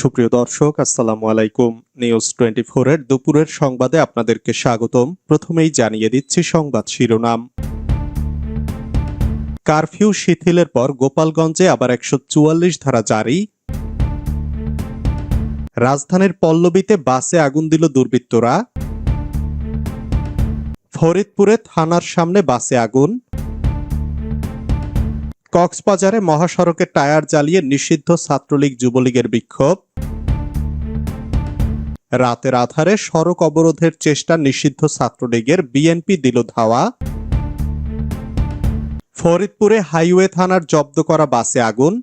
সুপ্রিয় দর্শক, আসসালামু আলাইকুম। নিউজ টোয়েন্টি এর দুপুরের সংবাদে আপনাদেরকে স্বাগতম। প্রথমেই জানিয়ে দিচ্ছি সংবাদ শিরোনাম। কারফিউ শিথিলের পর গোপালগঞ্জে আবার একশো চুয়াল্লিশ ধারা জারি। রাজধানীর পল্লবীতে বাসে আগুন দিল দুর্বৃত্তরা। ফরিদপুরে থানার সামনে বাসে আগুন। কক্সবাজারে মহাসড়কে টায়ার জ্বালিয়ে নিষিদ্ধ ছাত্রলীগ যুবলীগের বিক্ষোভ। রাতের আধারে সড়ক অবরোধের চেষ্টা নিষিদ্ধ ছাত্রলীগের বিএনপি দিল ধাওয়া। ফরিদপুরে হাইওয়ে থানার জব্দ করা বাসে আগুন।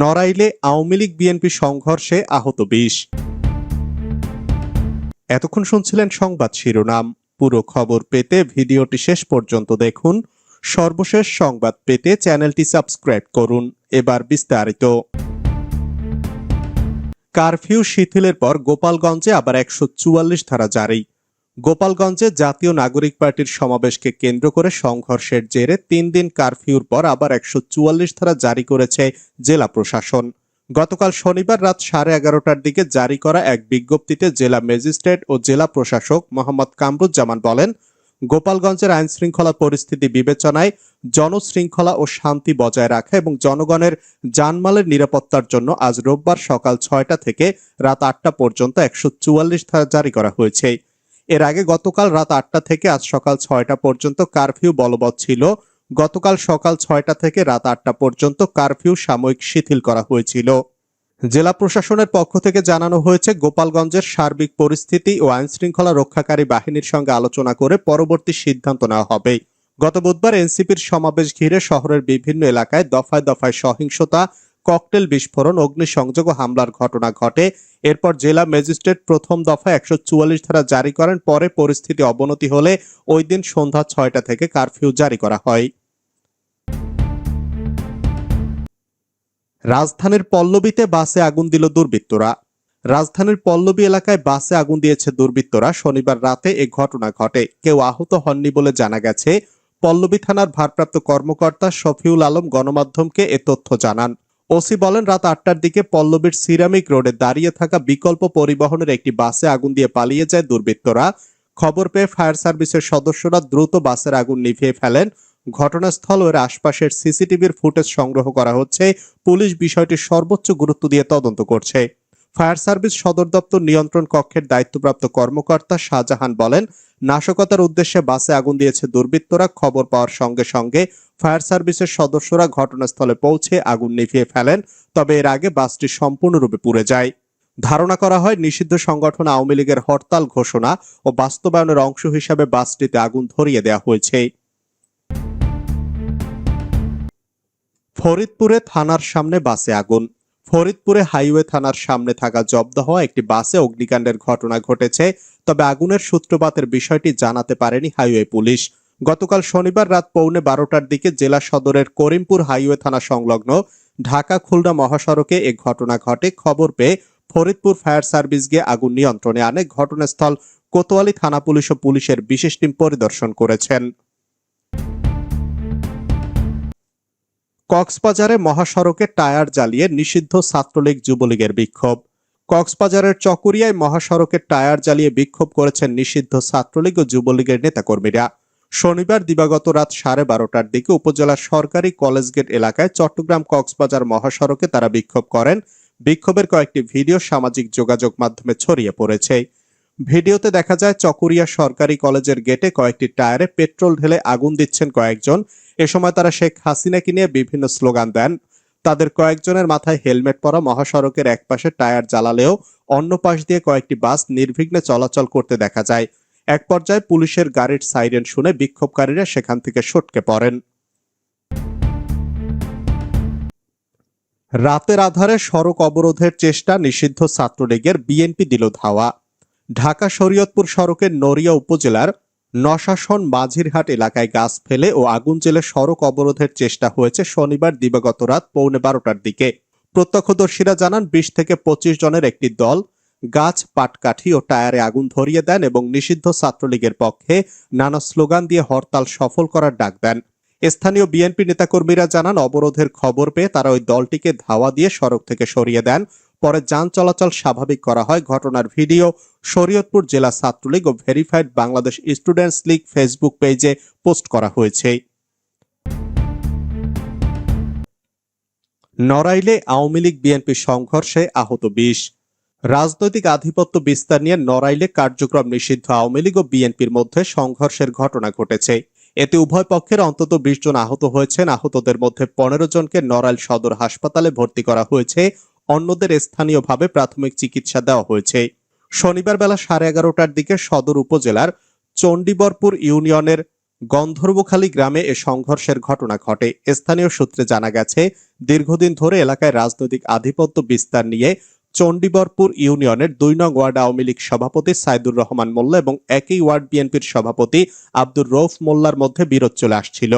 নড়াইলে আওয়ামী লীগ বিএনপি সংঘর্ষে আহত বিশ। এতক্ষণ শুনছিলেন সংবাদ শিরোনাম। পুরো খবর পেতে ভিডিওটি শেষ পর্যন্ত দেখুন। সর্বশেষ সংবাদ পেতে চ্যানেলটি সাবস্ক্রাইব করুন। এবার বিস্তারিত। কারফিউ শিথিলের পর গোপালগঞ্জে আবার একশো চুয়াল্লিশ ধারা জারি। গোপালগঞ্জে জাতীয় নাগরিক পার্টির সমাবেশকে কেন্দ্র করে সংঘর্ষের জেরে তিন দিন কারফিউর পর আবার একশো চুয়াল্লিশ ধারা জারি করেছে জেলা প্রশাসন। গতকাল শনিবার রাত সাড়ে এগারোটার দিকে জারি করা এক বিজ্ঞপ্তিতে জেলা ম্যাজিস্ট্রেট ও জেলা প্রশাসক মোহাম্মদ কামরুজ্জামান বলেন গোপালগঞ্জের আইন শৃঙ্খলা পরিস্থিতি বিবেচনায় জনশৃঙ্খলা ও শান্তি বজায় রাখা এবং জনগণের জানমালের নিরাপত্তার জন্য আজ রোববার সকাল ছয়টা থেকে রাত আটটা পর্যন্ত একশো চুয়াল্লিশ ধারা জারি করা হয়েছে। এর আগে গতকাল রাত আটটা থেকে আজ সকাল ছয়টা পর্যন্ত কারফিউ বলবৎ ছিল। গতকাল সকাল ছয়টা থেকে রাত আটটা পর্যন্ত কারফিউ সাময়িক শিথিল করা হয়েছিল। জেলা প্রশাসনের পক্ষ থেকে জানানো হয়েছে, গোপালগঞ্জের সার্বিক পরিস্থিতি ও আইন শৃঙ্খলা রক্ষাকারী বাহিনীর সঙ্গে আলোচনা করে পরবর্তী সিদ্ধান্ত নেওয়া হবে। গত বুধবার এনসিপির সমাবেশ ঘিরে শহরের বিভিন্ন এলাকায় দফায় দফায় সহিংসতা, ককটেল বিস্ফোরণ, অগ্নিসংযোগ ও হামলার ঘটনা ঘটে। এরপর জেলা ম্যাজিস্ট্রেট প্রথম দফায় একশো চুয়াল্লিশ ধারা জারি করেন, পরে পরিস্থিতি অবনতি হলে ওই দিন সন্ধ্যা ছয়টা থেকে কারফিউ জারি করা হয়। রাজধানীর পল্লবীতে বাসে আগুন দিল দুর্বৃত্তরা। রাজধানীর পল্লবী এলাকায় বাসে আগুন দিয়েছে দুর্বৃত্তরা। শনিবার রাতে এ ঘটনা ঘটে। কেউ আহত হননি বলে জানা গেছে। পল্লবী থানার ভারপ্রাপ্ত কর্মকর্তা শফিউল আলম গণমাধ্যমকে এ তথ্য জানান। ওসি বলেন, রাত আটটার দিকে পল্লবীর সিরামিক রোডে দাঁড়িয়ে থাকা বিকল্প পরিবহনের একটি বাসে আগুন দিয়ে পালিয়ে যায় দুর্বৃত্তরা। খবর পেয়ে ফায়ার সার্ভিসের সদস্যরা দ্রুত বাসের আগুন নিভিয়ে ফেলেন। ঘটনাস্থল এর আশপাশের সিসিটিভির ফুটেজ সংগ্রহ করা হচ্ছে। পুলিশ বিষয়টি সর্বোচ্চ গুরুত্ব দিয়ে তদন্ত করছে। ফায়ার সার্ভিস সদর দপ্তর নিয়ন্ত্রণ কক্ষের দায়িত্বপ্রাপ্ত কর্মকর্তা শাহজাহান বলেন, নাশকতার উদ্দেশ্যে বাসে আগুন দিয়েছে দুর্বৃত্তরা। খবর পাওয়ার সঙ্গে সঙ্গে ফায়ার সার্ভিসের সদস্যরা ঘটনাস্থলে পৌঁছে আগুন নিভিয়ে ফেলেন, তবে এর আগে বাসটি সম্পূর্ণরূপে পুড়ে যায়। ধারণা করা হয়, নিষিদ্ধ সংগঠন আওয়ামী লীগের হরতাল ঘোষণা ও বাস্তবায়নের অংশ হিসাবে বাসটিতে আগুন ধরিয়ে দেওয়া হয়েছে। ফরিদপুরে থানার সামনে বাসে আগুন। ফরিদপুরে হাইওয়ে থানার সামনে থাকা জব্দ হওয়া একটি বাসে অগ্নিকাণ্ডের ঘটনা ঘটেছে, তবে আগুনের সূত্রপাতের বিষয়টি জানাতে পারেনি হাইওয়ে পুলিশ। গতকাল শনিবার রাত পৌনে বারোটার দিকে জেলা সদরের করিমপুর হাইওয়ে থানা সংলগ্ন ঢাকা খুলনা মহাসড়কে এ ঘটনা ঘটে। খবর পেয়ে ফরিদপুর ফায়ার সার্ভিস গিয়ে আগুন নিয়ন্ত্রণে আনে। ঘটনাস্থল কোতোয়ালি থানা পুলিশ ও পুলিশের বিশেষ টিম পরিদর্শন করেছেন। কক্সবাজারে মহাসড়কে টায়ার জ্বালিয়ে নিষিদ্ধ ছাত্রলীগ যুবলীগের বিক্ষোভ। কক্সবাজারের চকুরিয়ায় মহাসড়কে টায়ার জ্বালিয়ে বিক্ষোভ করেছেন নিষিদ্ধ ছাত্রলীগ ও যুবলীগের নেতাকর্মীরা। শনিবার দিবাগত রাত সাড়ে বারোটার দিকে উপজেলার সরকারি কলেজ গেট এলাকায় চট্টগ্রাম কক্সবাজার মহাসড়কে তারা বিক্ষোভ করেন। বিক্ষোভের কয়েকটি ভিডিও সামাজিক যোগাযোগ মাধ্যমে ছড়িয়ে পড়েছে। ভিডিওতে দেখা যায় চকুরিয়া সরকারি কলেজের গেটে কয়েকটি টায়ারে পেট্রোল ঢেলে আগুন দিচ্ছেন কয়েকজন। এ সময় তারা শেখ হাসিনাকে নিয়ে বিভিন্ন স্লোগান দেন। তাদের কয়েকজনের মাথায় হেলমেট পরা মহাসড়কের একপাশে টায়ার জ্বালালেও অন্য পাশ দিয়ে কয়েকটি বাস নির্বিঘ্নে চলাচল করতে দেখা যায়। এক পর্যায়ে পুলিশের গাড়ির সাইরেন শুনে বিক্ষোভকারীরা সেখান থেকে সটকে পড়েন। রাতের আধারে সড়ক অবরোধের চেষ্টা নিষিদ্ধ ছাত্রলীগের বিএনপি দিল ধাওয়া। ঢাকা শরীয়তপুর সড়কের নড়িয়া উপজেলার নশাসন মাঝিরহাট এলাকায় গাছ ফেলে ও আগুন জেলে সড়ক অবরোধের চেষ্টা হয়েছে শনিবার দিবাগত রাত পৌনে বারোটার দিকে। প্রত্যক্ষদর্শীরা জানান, বিশ থেকে পঁচিশ জনের একটি দল গাছ, পাটকাঠি ও টায়ারে আগুন ধরিয়ে দেন এবং নিষিদ্ধ ছাত্রলীগের পক্ষে নানা স্লোগান দিয়ে হরতাল সফল করার ডাক দেন। স্থানীয় বিএনপি নেতাকর্মীরা জানান, অবরোধের খবর পেয়ে তারা ওই দলটিকে ধাওয়া দিয়ে সড়ক থেকে সরিয়ে দেন পরে যান চলাচল স্বাভাবিক করা হয়। ঘটনার ভিডিও শরীয়তপুর জেলা ছাত্রলীগ ও verified Bangladesh students league Facebook পেজে পোস্ট করা হয়েছে। নড়াইলে আওয়ামী লীগ বিএনপি সংঘর্ষে আহত বিশ। রাজনৈতিক আধিপত্য বিস্তার নিয়ে নড়াইলে কার্যক্রম নিষিদ্ধ। আওয়ামী লীগ ও বিএনপির মধ্যে সংঘর্ষের ঘটনা ঘটেছে। এতে উভয় পক্ষের অন্তত বিশ জন আহত হয়েছেন। আহতদের মধ্যে পনেরো জনকে নড়াইল সদর হাসপাতালে ভর্তি করা হয়েছে। অন্যদের স্থানীয়ভাবে প্রাথমিক চিকিৎসা দেওয়া হয়েছে। শনিবার বেলা সাড়ে এগারোটার দিকে সদর উপজেলার চণ্ডীবরপুর ইউনিয়নের গন্ধর্বখালী গ্রামে এ সংঘর্ষের ঘটনা ঘটে। স্থানীয় সূত্রে জানা গেছে, দীর্ঘদিন ধরে এলাকায় রাজনৈতিক আধিপত্য বিস্তার নিয়ে চণ্ডীবরপুর ইউনিয়নের দুই নং ওয়ার্ড আওয়ামী লীগ সভাপতি সাইদুর রহমান মোল্লা এবং একই ওয়ার্ড বিএনপির সভাপতি আব্দুর রৌফ মোল্লার মধ্যে বিরোধ চলে আসছিল।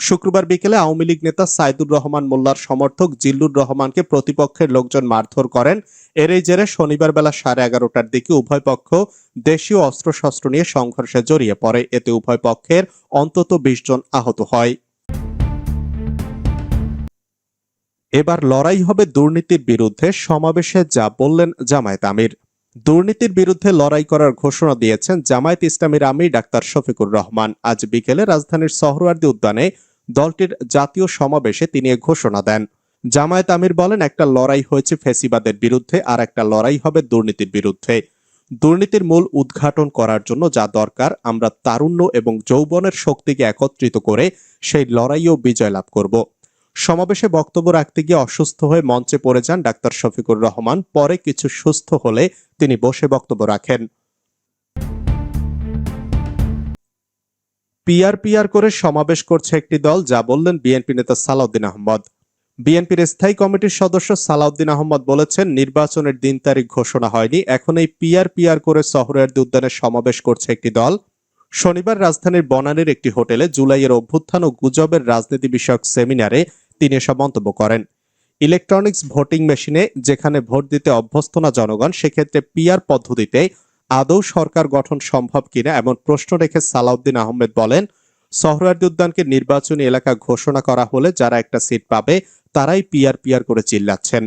শুক্রবার বিকেলে আওয়ামী লীগ নেতা সাইদুর রহমান মোল্লার সমর্থক জিল্লুর রহমানকে প্রতিপক্ষের লোকজন মারধর করেন। এরই জেরে শনিবার বেলা সাড়ে এগারোটার দিকে উভয় পক্ষ দেশীয় অস্ত্রশস্ত্র নিয়ে সংঘর্ষে জড়িয়ে পড়ে। এতে উভয় পক্ষের অন্তত বিশ জন আহত হয়। এবার লড়াই হবে দুর্নীতির বিরুদ্ধে। সমাবেশে যা বললেন জামায়াত আমির। দুর্নীতির বিরুদ্ধে লড়াই করার ঘোষণা দিয়েছেন জামায়াত ইসলামীর আমির ডাক্তার শফিকুর রহমান। আজ বিকেলে রাজধানীর সহরওয়ার্দী উদ্যানে দলটির জাতীয় সমাবেশে তিনি ঘোষণা দেন। জামায়াত আমির বলেন, একটা লড়াই হয়েছে ফেসিবাদের বিরুদ্ধে, আর একটা লড়াই হবে দুর্নীতির বিরুদ্ধে। দুর্নীতির মূল উদ্ঘাটন করার জন্য যা দরকার, আমরা তারুণ্য এবং যৌবনের শক্তিকে একত্রিত করে সেই লড়াইও বিজয় লাভ করব। সমাবেশে বক্তব্য রাখতে গিয়ে অসুস্থ হয়ে মঞ্চে পড়ে যান ডাক্তার শফিকুর রহমান। পরে কিছু সুস্থ হলে তিনি বসে বক্তব্য রাখেন। পিয়ার পিয়ার করে সমাবেশ করছে একটি দল, যা বললেন বিএনপি নেতা সালাউদ্দিন আহমদ। বিএনপির স্থায়ী কমিটির সদস্য সালাউদ্দিন আহমদ বলেছেন, নির্বাচনের দিন তারিখ ঘোষণা হয়নি। এখন এই পিয়ার পিয়ার করে শহরের উদ্যানে সমাবেশ করছে একটি দল। শনিবার রাজধানীর বনানীর একটি হোটেলে জুলাইয়ের অভ্যুত্থান ও গুজবের রাজনীতি বিষয়ক সেমিনারে তিনি এসব মন্তব্য করেন। ইলেকট্রনিক্স ভোটিং মেশিনে যেখানে ভোট দিতে অভ্যস্ত না জনগণ, সেক্ষেত্রে পিয়ার পদ্ধতিতে আদৌ সরকার গঠন সম্ভব কিনা এমন প্রশ্ন রেখে সালাউদ্দিন আহমেদ বলেন সহরার্দি উদ্যানকে নির্বাচনী এলাকা ঘোষণা করা হলে যারা একটা সিট পাবে, তারাই পিয়ার পিয়ার করে চিল্লাচ্ছেন।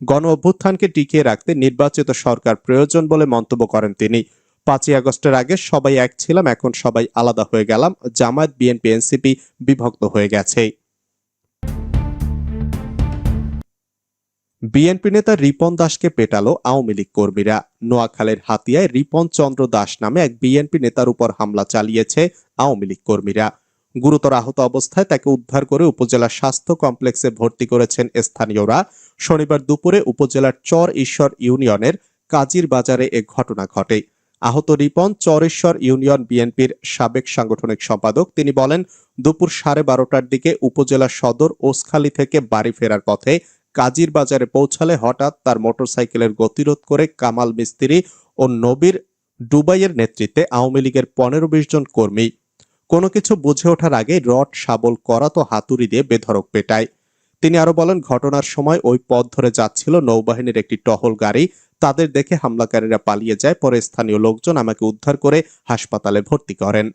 গণ অভ্যুত্থানকে টিকিয়ে রাখতে নির্বাচিত সরকার প্রয়োজন বলে মন্তব্য করেন তিনি। পাঁচই আগস্টের আগে সবাই এক ছিলাম, এখন সবাই আলাদা হয়ে গেলাম, জামায়াত, বিএনপি, এনসিপি বিভক্ত হয়ে গেছে। বিএনপি নেতা রিপন দাসকে পেটালো আওয়ামী লীগ কর্মীরা। নোয়াখালের হাতিয়ায় রিপন চন্দ্র দাস নামে এক বিএনপি নেতার উপর হামলা চালিয়েছে আওয়ামী লীগ কর্মীরা। গুরুতর আহত অবস্থায় তাকে উদ্ধার করে উপজেলা স্বাস্থ্য কমপ্লেক্সে ভর্তি করেছেন স্থানীয়রা। শনিবার দুপুরে উপজেলার চর ঈশ্বর ইউনিয়নের কাজীর বাজারে এ ঘটনা ঘটে। আহত রিপন চরেশ্বর ইউনিয়ন বিএনপির সাবেক সাংগঠনিক সম্পাদক। তিনি বলেন, দুপুর সাড়ে বারোটার দিকে উপজেলা সদর ওসখালী থেকে বাড়ি ফেরার পথে কাজীর বাজারে পৌঁছালে হঠাৎ তার মোটরসাইকেলের গতিরোধ করে কামাল মিস্ত্রি ও নবীর ডুবাইয়ের নেতৃত্বে আওয়ামী লীগের পনেরো বিশ জন কর্মী। কোনো কিছু বুঝে ওঠার আগে রড, শাবল, করা তো হাতুড়ি দিয়ে বেধরক পেটায়। তিনি আরও বলেন, ঘটনার সময় ওই পথ ধরে যাচ্ছিল নৌবাহিনীর একটি টহল গাড়ি। তাদের দেখে হামলাকারীরা পালিয়ে যায়। পরে স্থানীয় লোকজন আমাকে উদ্ধার করে হাসপাতালে ভর্তি করেন।